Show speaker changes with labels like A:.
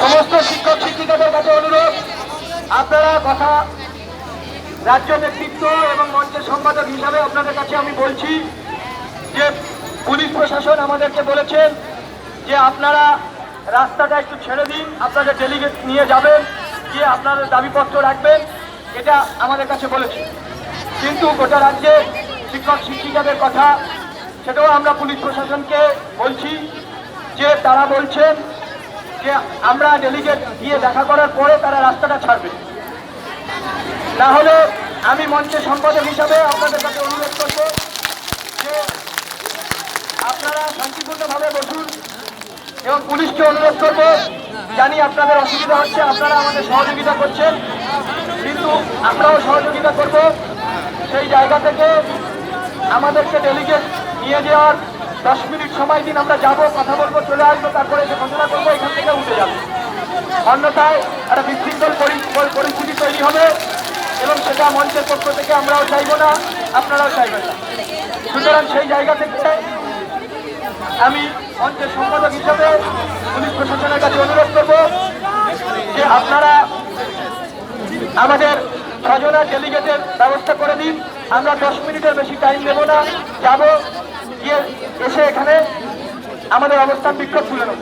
A: সমস্ত শিক্ষক শিক্ষিকাদের কাছে অনুরোধ আপনারা কথা রাজ্য নেতৃত্ব এবং মঞ্চের সম্পাদক হিসাবে আপনাদের কাছে আমি বলছি যে পুলিশ প্রশাসন আমাদেরকে বলেছেন যে আপনারা রাস্তাটা একটু ছেড়ে দিন আপনাদের ডেলিগেট নিয়ে যাবেন গিয়ে আপনাদের দাবিপত্র রাখবেন। এটা আমাদের কাছে বলেছে। কিন্তু গোটা রাজ্যে শিক্ষক, শিক্ষিকাদের কথা সেটাও আমরা পুলিশ প্রশাসনকে বলছি যে তারা বলছেন যে আমরা ডেলিগেট গিয়ে দেখা করার পরে তারা রাস্তাটা ছাড়বে। না হলে আমি মঞ্চের সম্পাদক হিসাবে আপনাদের কাছে অনুরোধ করব যে আপনারা শান্তিপূর্ণভাবে বসুন এবং পুলিশকে অনুরোধ করব, জানি আপনাদের অসুবিধা হচ্ছে, আপনারা আমাদের সহযোগিতা করছেন আমরাও সহযোগিতা করব। সেই জায়গা থেকে আমাদেরকে ডেলিগেট নিয়ে যাওয়ার দশ মিনিট সময় দিন, আমরা যাব, কথা বলব, চলে আসব, তারপরে যে ঘোষণা করব এখান থেকে উঠে যাব। অন্যথায় একটা বিশৃঙ্খল পরি- পরি- পরিস্থিতি তৈরি হবে এবং সেটা মঞ্চের পক্ষ থেকে আমরাও চাইব না, আপনারাও চাইবেন না। সুতরাং সেই জায়গা থেকে আমি মঞ্চের সম্পাদক হিসাবে পুলিশ প্রশাসনের কাছে অনুরোধ করব যে আপনারা আমাদের ছজনা ডেলিগেটের ব্যবস্থা করে দিন। আমরা দশ মিনিটের বেশি টাইম নেব না। যাব, গিয়ে এসে এখানে আমাদের অবস্থান বিক্ষোভ তুলে নেব।